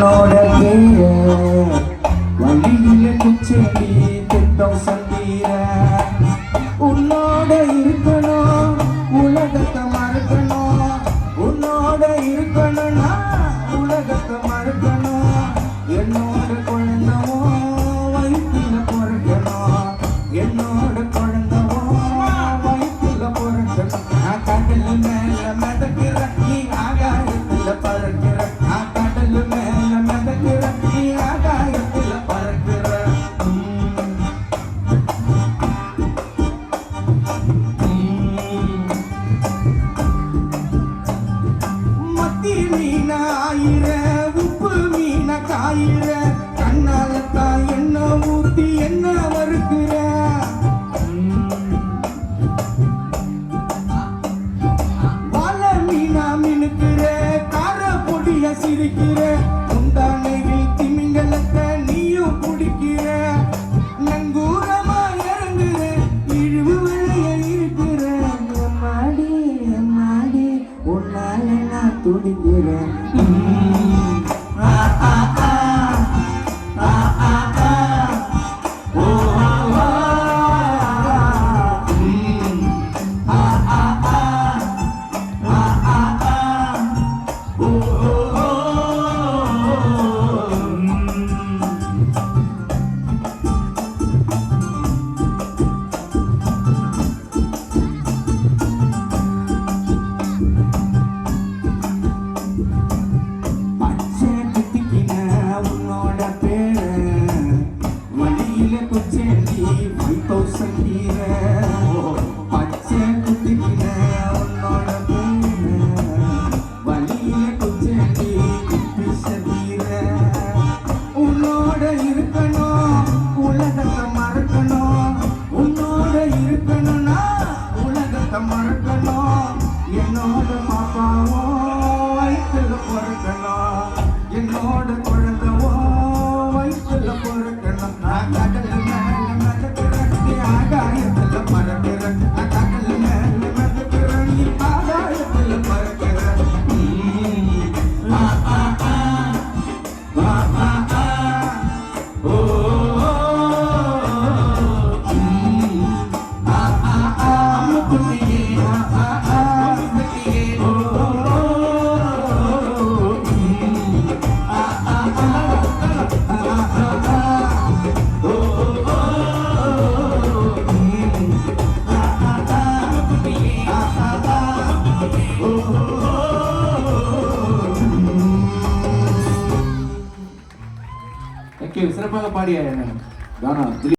உன்னோட பேர வழியில குச்சடி திட்டம் சந்தீர உன்னோட இருக்கணும் உலகத்தை மறக்கணும். உன்னோட இருக்கணும். மீன ஆயிர உப்பு மீன காயிர ตัวดีๆเลยีไม่ตกสักทีแล้ว சிறப்பாக பாடிய கானா